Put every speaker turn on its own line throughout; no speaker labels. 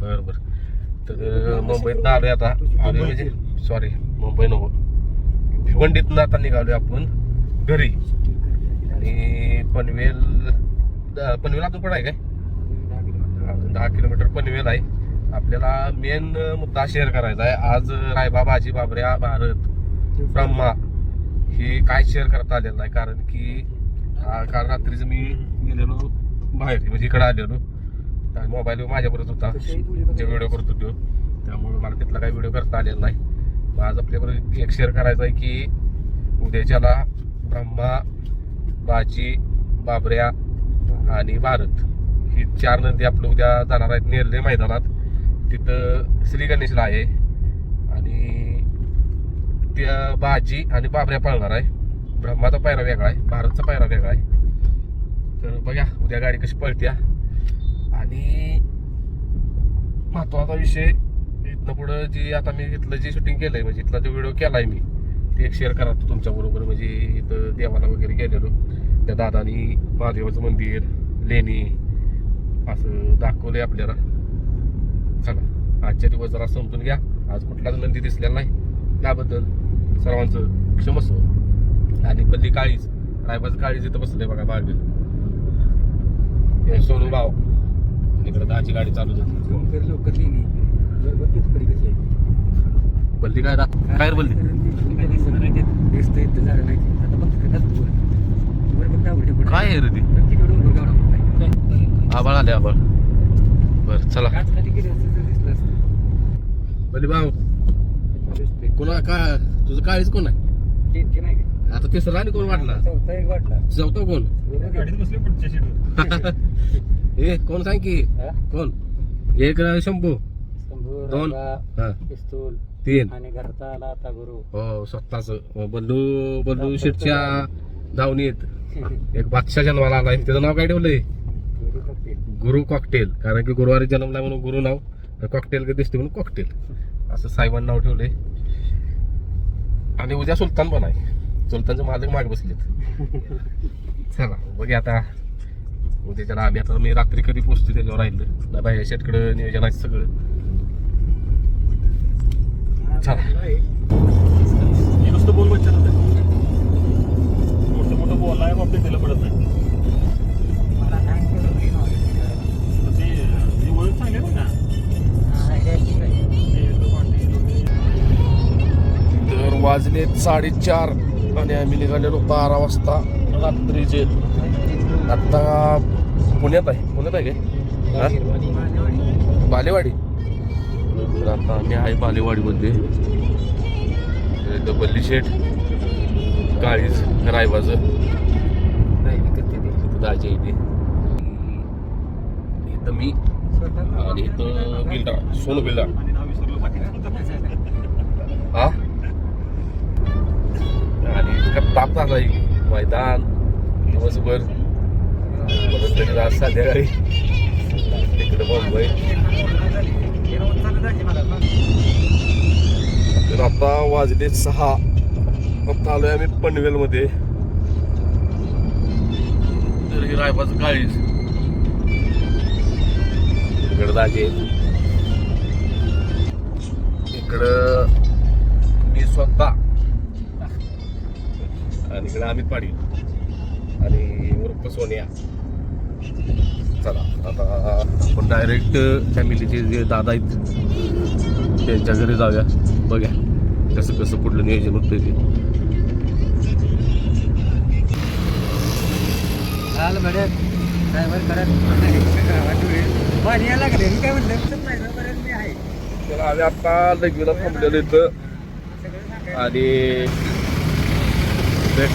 बर बर. तर मुंबईत आलोय आता आलोय म्हणजे सॉरी मुंबई नको. भिवंडीतनं आता निघालोय आपण घरी. आणि पनवेल पनवेल अजून पण आहे काय? दहा किलोमीटर पनवेल आहे. आपल्याला मेन मुद्दा शेअर करायचा आहे. आज रायबा बाजी बाबऱ्या भारत ब्रह्मा हे काय शेअर करता आलेलं नाही. कारण की काल रात्रीच मी गेलेलो बाहेर म्हणजे इकडे आलेलो. मोबाईल माझ्याबरोबर होता. जे व्हिडिओ करतो तो त्यामुळे मला तिथला काही व्हिडिओ करता आलेला नाही. आज आपल्याबरोबर एक शेअर करायचा आहे की उद्याच्याला ब्रह्मा बाजी बाबऱ्या आणि भारत ही चार नदी आपलं उद्या जाणार आहेत नेरले मैदानात. तिथं श्री गणेशला आहे. आणि त्या बाजी आणि बाबऱ्या पळणार आहे. ब्रह्माचा पायरा वेगळा आहे. भारतचा पायरा वेगळा आहे. तर बघा उद्या गाडी कशी पळत्या. आणि महत्त्वाचा विषय इथनं पुढं जी आता मी इथलं जे शूटिंग केलंय म्हणजे इथला जो व्हिडिओ केलाय मी ते एक शेअर करा तो तुमच्याबरोबर म्हणजे इथं देवाला वगैरे गेलेलो. त्या दादानी महादेवाचं मंदिर लेणी असं दाखवलंय आपल्याला. चला आजच्या दिवस जरा समजून घ्या. आज कुठलाच नंदी दिसलेला नाही. त्याबद्दल सर्वांचं क्षमस्व आणि पल्ली काळीच रायबाचं काळीच इथं बसलंय बघा मागे. हे सोनू भाव इकडे दहाची गाडी चालू झाली बल्ली काय काय बल्ली. काय आहे रे ती. आबाळ आले आबाळ. बर चला. बल्ली भाऊ. कोणा काय तुझं काळीच कोण आहे?
ते- ते नाही का?
आता तिसरा आणि कोण वाटला?
चौथा एक वाटला.
चौथा कोण?
बरोबर.
बसले पुढच्या
ए कोण सांग की?
हा?
कोण? एक शंभू.
शंभू,
दोन. हा.
पिस्तूल
तीन.
आणि घरचा आला आता गुरु.
हो स्वतःच. बल्लू बल्लू शेटच्या धावणीत. एक बादशाह जन्माला आलाय त्याचं नाव काय ठेवलंय?
गुरु
कॉकटेल. कारण की गुरुवारी जन्मला म्हणून गुरु नाव कॉकटेल दिसते म्हणून कॉकटेल. असं साहेबांना नाव ठेवलंय. आणि उद्या सुलतान पण आहे. सुलतानचे मालक मागे बसलेत. चला बघूया आता. उद्याच्याला आम्ही आता मी रात्री कधी पोचतो त्याच्यावर राहिलं बाई शेटकडे नियोजन आहे सगळं. चला.
नुसतं बोल बच्चा मोठं मोठं बोल आहे बाबतीत दिलं पडत नाही. तर
वाजले साडेचार आणि आम्ही निघालेलो बारा वाजता रात्रीचे. आत्ता पुण्यात आहे. पुण्यात आहे काय बालेवाडी. तर आता आम्ही आहे बालेवाडीमध्ये. इथं बल्ली शेठ काळीज रायबाचं
ते
दाजी इथे इथं मी आणि इथं बिल्डर सोनू बिल्डर हा? आणि इतका ताप झाला मैदान दिवसभर. परत आज संध्याकाळी तिकडे मुंबई तर आता वाजले सहा. आता आलोय आम्ही पनवेलमध्ये. तर ही रायबाचं काळीज इकडं जागे. इकडं मी स्वतः. आणि इकडं अमित पाटील आणि उर्फ सोनिया. चला. आता आपण डायरेक्ट फॅमिलीचे जे दादा आहेत त्यांच्या घरी जाऊया. बघा कसं कसं पुढलं नियोजन होतं ते.
आलं मॅडम ड्रायव्हर करत पाणी यायला लागले मी काय म्हणलं? बरं मी आहे.
तर आम्ही आता लगवीला थांबलेलो इथं. आणि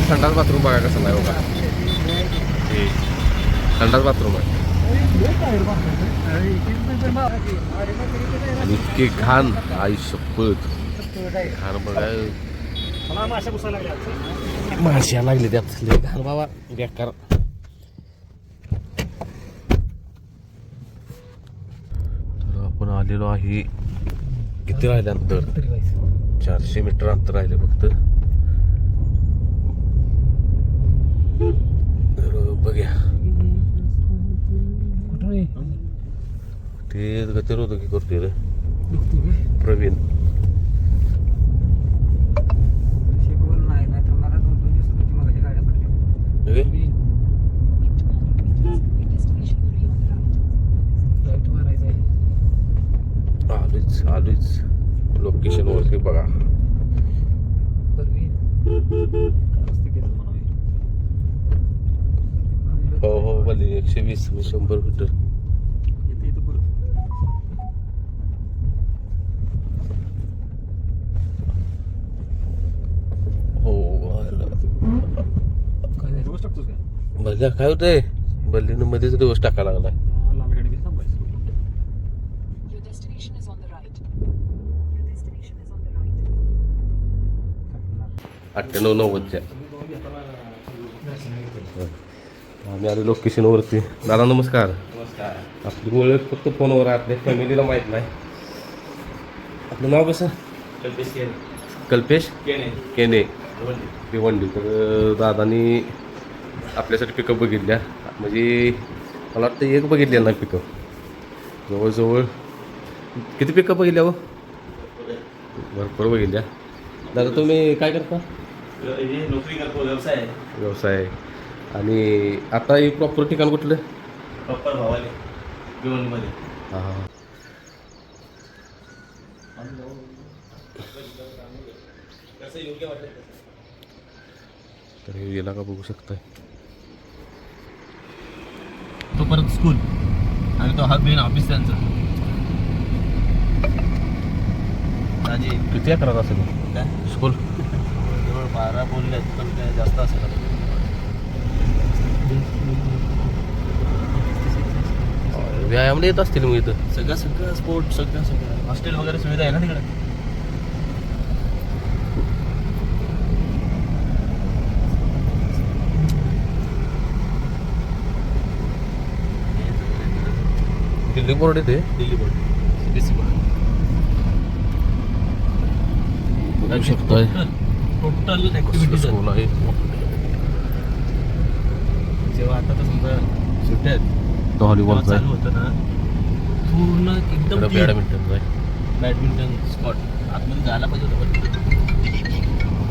संडास बाथरूम बघा कसं नाही बघा हे संडास बाथरूम आहे. इतके घाण आई शपथ. घाण बघा
माशा
माश्या लागले त्यात. लय घाण बाबा. बेकार. तर आपण आलेलो आहे किती राहिले अंतर चारशे मीटर अंतर राहिले फक्त. हे?
लाइट मारायचं आहे
आलोच आलोच लोकेशन वरती बघा हो हो भले एकशे वीस शंभर मीटर
इथे इथं पुढं
हो आलं.
काय झालं
दिवस टाकतोस का
भल्या काय होतंय भल्लीनं मध्येच दिवस टाका लागलाय
त्या लांब गाडी घेऊन थांबायचं
Your destination is on the right. Your destination is on the right.
अठ्ठ्याण्णव नव्वदच्या. आम्ही आलो लोकेशनवरती. दादा नमस्कार. आपली ओळख फक्त फोनवर आपल्या फॅमिलीला माहीत नाही. आपलं नाव कसं? कल्पेश केने. भिवंडी. तर दादानी आपल्यासाठी पिकअप बघितल्या. म्हणजे मला वाटतं एक बघितलेलं ना पिकअप जवळजवळ किती पिकअप बघितल्या हो? भरपूर बघितल्या. दादा तुम्ही काय करता?
नोकरी करतो व्यवसाय.
व्यवसाय आणि आता हे प्रॉपर ठिकाण कुठलं?
प्रॉपर भावाले भिवंडीमध्ये
हां हां.
योग्य
तर हे गेला का बघू शकताय.
तो परत स्कूल आणि तो हा मेन ऑफिस त्यांचं.
किती अकरा असेल?
काय?
स्कूल
जवळ बारा बोललेत पण काय जास्त असेल. आता.
व्यायामला येत असतील मग इथं.
सगळं सगळं स्पोर्ट सगळं सगळं. हॉस्टेल वगैरे सुविधा आहे ना तिकडे?
दिल्ली बोर्ड येते
दिल्ली बोर्ड सीबीएसई बोर्ड
बघू शकताय
टोटल ऍक्टिव्हिटीज
स्कूल आहे?
जेव्हा आता तर समजा सुट्ट्या आहेत
तो व्हॉलीबॉलचा
चालू होतं ना पूर्ण एकदम
आहे.
बॅडमिंटन स्पॉट आतमध्ये जायला पाहिजे होतं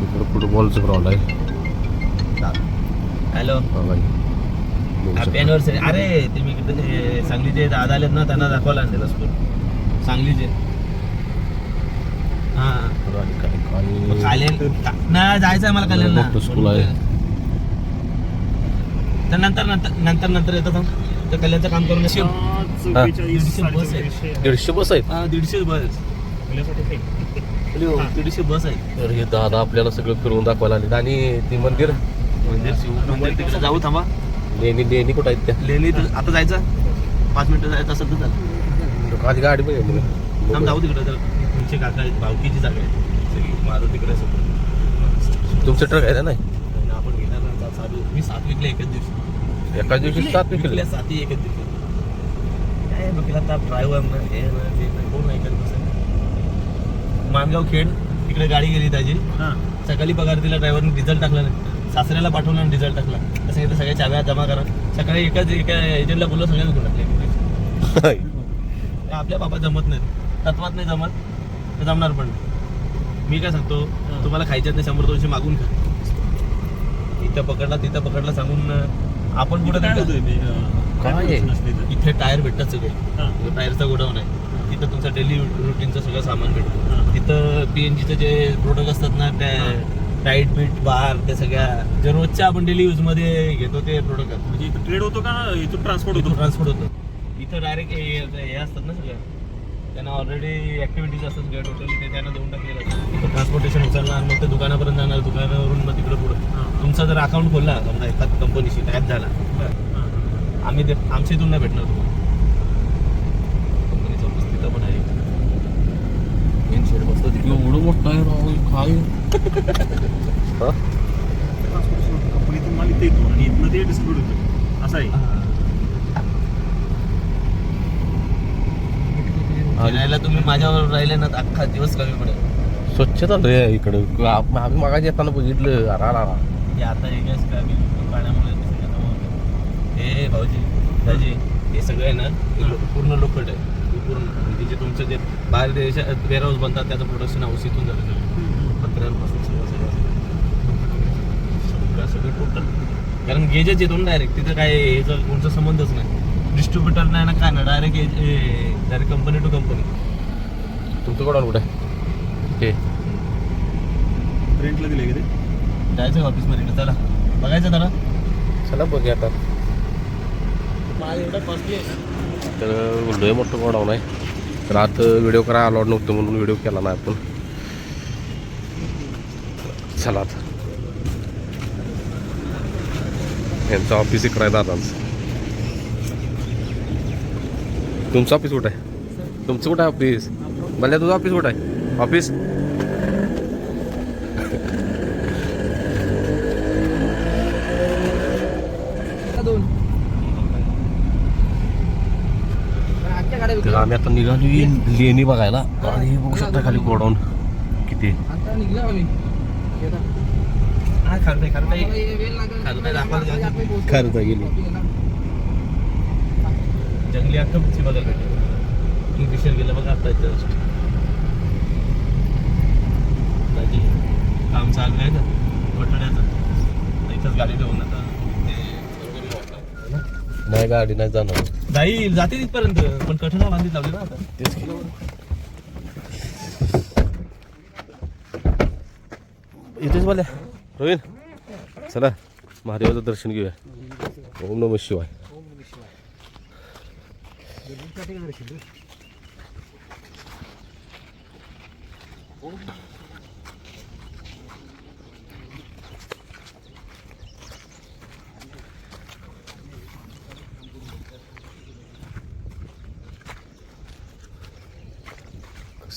इकडं फुटबॉलचं ग्राउंड आहे.
हॅलो.
हे. बघू.
हॅपी. अॅनिव्हर्सरी अरे ते मी किती सांगलीचे दादा आलेत ना त्यांना दाखवायला आणलेला स्कूल सांगलीचे हा.
इकडं आणि काय-
मग
आणि
कालेल ना जायचं आहे मला
मोठं स्कूल आहे.
तर नंतर नंतर नंतर नंतर येतं थांब. तर कल्याणचं काम करून येशील. बस आहे.
दीडशे बस आहेत.
हा दीडशे बस.
आहे.
हो, दीडशे बस आहे
तर हे दादा आपल्याला सगळं फिरवून दाखवायला आले आणि ते मंदिर?
मंदिर शिव मंदिर तिकडे जाऊ थांबा.
लेणी लेणी कुठं आहेत त्या?
लेणी तर आता जायचं? पाच मिनिटं जायचं असेल तर चालेल.
खाली गाडी बघ
थांब जाऊ तिकडे तर तुमचे काका आहेत भावकीची जागा आहे. सगळी माझं तिकडे समोर
तुमचं ट्रक आहे ना नाही?
आणि आपण घेणार ना आता चालू मी सात विकले एकच दिवशी.
एका दिवशी सात विकले?
विकल्या सातही एकच दिवशी. काय बघितला आता ड्रायव्हर ना हे ना ते ना कोण ऐकत बसेल मानगाव खेड तिकडे गाडी गेली त्याची.
हा.
सकाळी पगार दिला ड्रायव्हरने डिझेल टाकला नाही. सासऱ्याला पाठवलं आणि डिझेल टाकला. असं सांगितलं सगळ्या चाव्या जमा करा. सकाळी एकाच एका एजंटला बोललो सगळ्या विकून टाकले आपल्या बाबा जमत नाहीत. तत्वात नाही जमत तर जमणार पण नाही. मी काय सांगतो तुम्हाला खायच्यात नाही शंभर दोनशे मागून खा. इथं पकडला तिथं पकडला सांगून आपण कुठं
काय इथं?
टायर भेटतात सगळे. टायरचा गोडाऊन आहे. तिथं तुमचं डेली रुटीनचं सगळं सामान भेटतं. तिथं पी एन जीचं जे प्रोडक्ट असतात ना ते टाईट बीट बार ते सगळ्या जे रोजच्या आपण डेली यूजमध्ये घेतो ते प्रोडक्ट
म्हणजे इथं ट्रेड होतो का? इथून ट्रान्सपोर्ट होतो?
ट्रान्सपोर्ट होतं. इथं डायरेक्ट हे असतात ना सगळ्या त्यांना ऑलरेडी ऍक्टिव्हिटीज असतात सगळ्या टोटली ते त्यांना देऊन टाकलेलं असतं. ट्रान्सपोर्टेशन उचलणार मग ते दुकानापर्यंत जाणार दुकानावरून मग तिकडं पुढं. तुमचा जर अकाउंट खोलला समजा एखाद कंपनीशी टॅप झाला. आम्ही ते आमच्या इथून नाही भेटणार तुम्हाला. कंपनीचं पण आहे. मेन शेड मस्त
एवढं मोठं आहे राव काय.
कंपनीतून माल इथे येतो आणि इथनं ते डिस्ट्रीब्यूट होतं असं आहे
फिरायला तुम्ही माझ्यावर राहिले ना अख्खा दिवस कमी पडेल
स्वच्छता आहे इकडं आम्ही मागाशी येताना बघितलं अरा रा
आता हे गॅस का पाण्यामुळे. हे भाऊजी दाजी हे सगळं आहे ना पूर्ण लोखंड आहे पूर्ण म्हणजे जे तुमचं जे बाहेर देशात वेअरहाऊस बनतात त्याचं प्रोडक्शन हाऊस इथून झालं सगळं. पत्र्यांपासून सगळं सगळं सगळं सगळं टोटल कारण गेजेस येतो ना डायरेक्ट तिथं काय याचा कोणचा संबंधच नाही. डिस्ट्रीब्युटर नाही ना काय ना direct direct company to company
तुमचं गोडाऊन कुठे आहे? हे
रेंटला दिले का ते?
जायचं ऑफिसमध्ये का चला. बघायचं जरा.
चला बघूया आता.
माझं एवढं कॉस्टली आहे
तर लय मोठं गोडाऊन आहे तर आत व्हिडिओ करा अलाउड नव्हतं म्हणून व्हिडिओ केला नाही आपण. चला आता. यांचं ऑफिस इकडं आहे दादांचं. तुमचं ऑफिस कुठं आहे? तुमचं कुठं आहे ऑफिस भल्या तुझं ऑफिस कुठं आहे? ऑफिस तर आम्ही आता निघाली लेणी बघायला. आणि बघू शकता खाली गोडाऊन किती आहे.
खारताय खारताय खारताय दाखवायला जागा नाही.
खरं तर गेली.
जंगली पिक्चर बघायला किंगफिशर गेलं बघा आता जस्ट काम चालू आहे का बटण्याचं इथंच गाडी ठेवून आता.
नाही गाडी नाही जाणार.
जाईल जाते तिथपर्यंत पण कठणा बांधीत लावली ना आता.
तेच की. इथेच रोहिन चला महादेवाचं दर्शन घेऊया. ओम नम शिवाय. कसं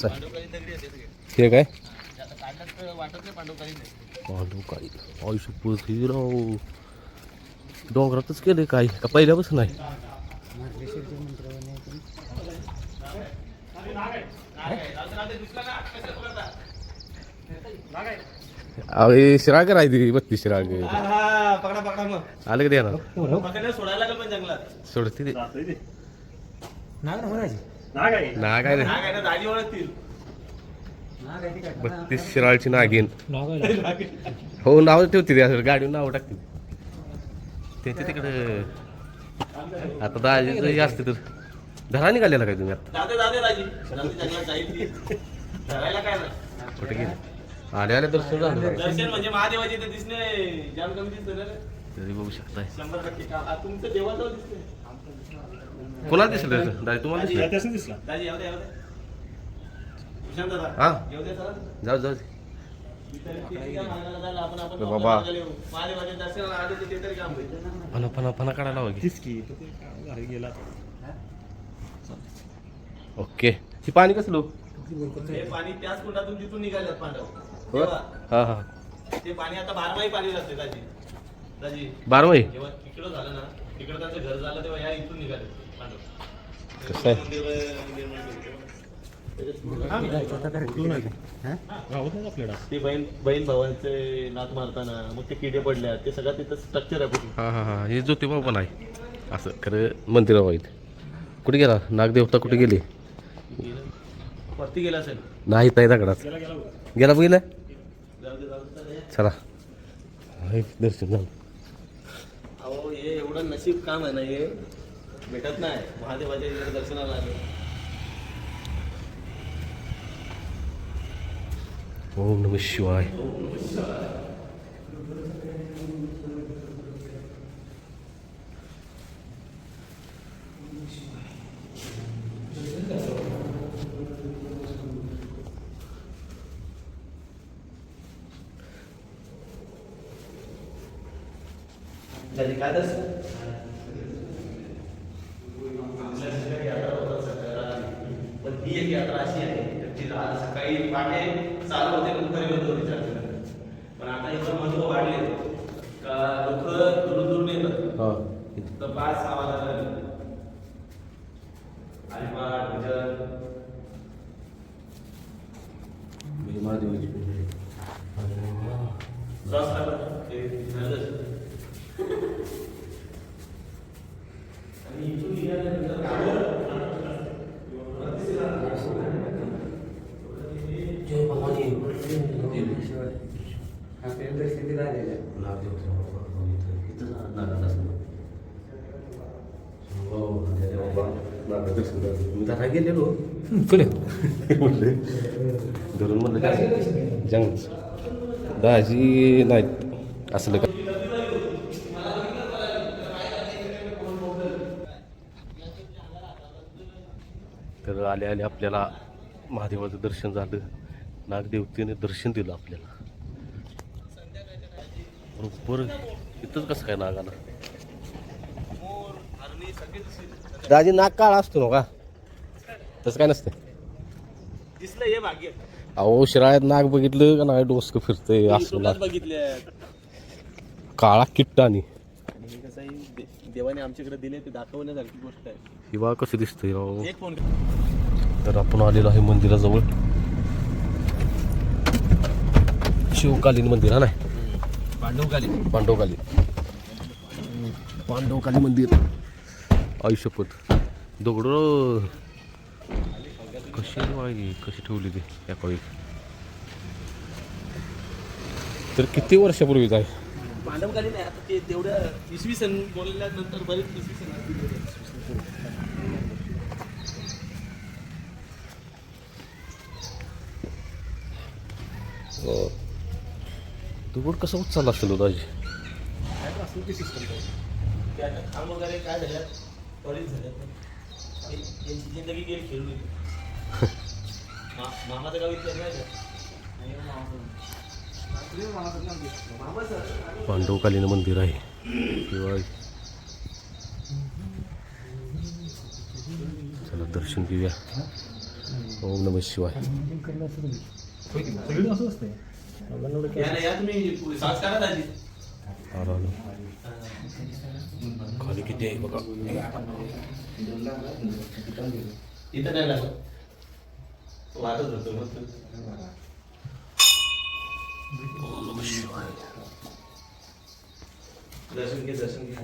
असं ते काय? पांडवकाळी. आयुष्य पृथ्वीराव डोंगरातच केले काय? का पहिल्यापासून नाही अरे शिराग आहे बत्ती शिराग. शिरागर
पकडा पकडा मग
आलं कधी येणार
सोडायला लागेल पण जंगलात
सोडते ते
जातंय
नाग ना
नाग आहे
हा ओळखतील.
बत्तीस शिराळची नागिन. हो नाव ठेवते ते असं गाडीवर नाव टाकते त्यांच्या तिकडे. आता दाजी असते तर. धरा निघालेला काय तुम्ही आता?
जाते जाते दाजी. जाते जंगलात जाईल ती. धरायला काय ना
कुठे गेले? आले आले दर्शन झालं.
दर्शन म्हणजे महादेवाचे तर दिसणे. जाम कमी दिसतं ना रे.
तरी बघू शकताय.
शंभर टक्के. का आ, तुमचं दिसते
कोणाला दिसलं दर्शन दाजी तुम्हाला दिसलं?
दाजी येऊ द्या येऊ द्या विशाल दादा.
हा.
येऊ द्या चला.
जाऊ जाऊ.
जायला आपण आपण
बाबा.
मागायला येऊ. महादेवाच्या दर्शनाला आले तर ते तरी काम होईल.
फना फना फना काढायला हवं की.
तीच की तो ते काय झालं गेला
ओके. ही पाणी कसलं
हे? पाणी त्याच कुंडातून तिथून निघाल्यात पांडव.
हो
तेव्हा.
हा हा.
ते पाणी आता बारमाही पाणी लागते दाजी. दाजी.
बारमाही?
जेव्हा तिकडं झालं ना तिकडं त्यांचं घर झालं तेव्हा या इथून निघाले.
कसं आहे?
ते बहीण बहीण भावांचे मारताना मग ते किडे पडल्या ते सगळं तिथं स्ट्रक्चर आहे
हा हा हा. हे ज्योतिबा पण आहे. असं खरं मंदिर वाईट कुठे गेला? नागदेवता कुठे गेली?
गेलं. वरती गेला असेल.
नाही ताई दगडात.
गेला
बघितलं
चला.
दर्शन झालं.
अहो हे एवढं नशीब काम आहे ना हे. भेटत नाही. महादेवाच्या इकडे दर्शनाला आले.
ओम नम शिवाय.
काय दर्शन पण ही एक यात्रा अशी आहे तर ती आज सकाळी पहाटे चालू होते दुपारी बंद होती चार पण आता एवढं महत्त्व वाढले का लोक दुरून दुरून येतात
हा
तर पाच सहा वाजता हरिपाठ भजन क्रॉस करतात ते झालं आणि इथून निघाल्यानंतर
मी जरा गेलेलो
पुढे
म्हणले धरून म्हणलं जंग. दाजी नाही असलं का? तर आले आले आपल्याला महादेवाचं दर्शन झालं. नागदेवतेने दर्शन दिलं आपल्याला. बरोबर. इथंच कसं काय नागाला दाजी नाग काळा असतो ना का? तसं काय नसतं
दिसलं हे भाग्य.
अहो शिराळ्यात नाग बघितलं का नाही? डोसकं फिरतंय असं
बघितले
काळा किट्टानी
आणि. कसं आहे दे- देवाने आमच्याकडे दिले ते दाखवण्यासारखी गोष्ट आहे.
हिवा कसं दिसतंय राव
एक फोन
तर आपण आलेलो आहे मंदिराजवळ. शिवकालीन मंदिर हा नाही?
पांडवकाली
पांडवकाली पांडवकाली मंदिर. आयुष्यपत. दगड कशी वाहिली कशी ठेवली ती या काळी? तर किती वर्षापूर्वीच आहे
पांडवकाली नाही आता ते तेवढ्या इसवी सन बोलल्यानंतर बरेच इसवी सन
दगड कसं उचलला असेल हो दाजी?
त्या खांब वगैरे काय झाल्यात? बरीच झाल्यात यांची जिंदगी गेली खेळून. मा- मामाचं गाव इथलं नाही का? मामाचं
पांडवकालीन मंदिर आहे. किंवा चला दर्शन घेऊया. ओम नम शिवाय.
सगळं असं
या ना, या तुम्ही संस्कारात आधी
आला आलो. खाली किती आहे बघा
इथं नाही लागलं वाटत होतं मस्त दर्शन घे दर्शन घे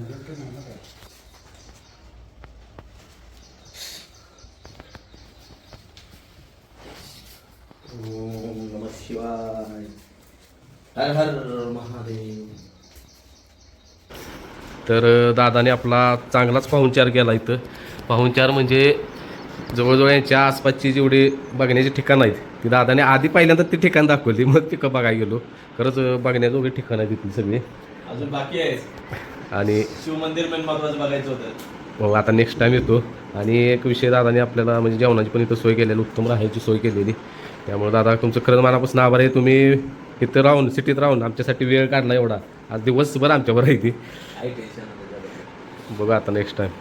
ओम नमः शिवाय हर हर महादेव
तर दादाने आपला चांगलाच पाहुणचार केला इथं. पाहुणचार म्हणजे जवळजवळ यांच्या आसपासची जेवढी बघण्याची ठिकाणं आहेत ती दादाने आधी पहिल्यांदा ती ठिकाण दाखवली मग पिकं बघायला गेलो. खरंच बघण्याजोगी ठिकाणं आहेत तिथली सगळी.
अजून बाकी आहे
आणि
शिवमंदिर मेन महत्वाचं बघायचं होतं.
मग आता नेक्स्ट टाईम येतो. आणि एक विषय दादाने आपल्याला म्हणजे जेवणाची पण इथं सोय केलेली उत्तम राहायची सोय केलेली. त्यामुळे दादा तुमचं खरंच मनापासून आभार आहे. तुम्ही इथं राहून सिटीत राहून आमच्यासाठी वेळ काढला एवढा. आज दिवसभर आमच्यावर आहे ती. बघू आता नेक्स्ट टाईम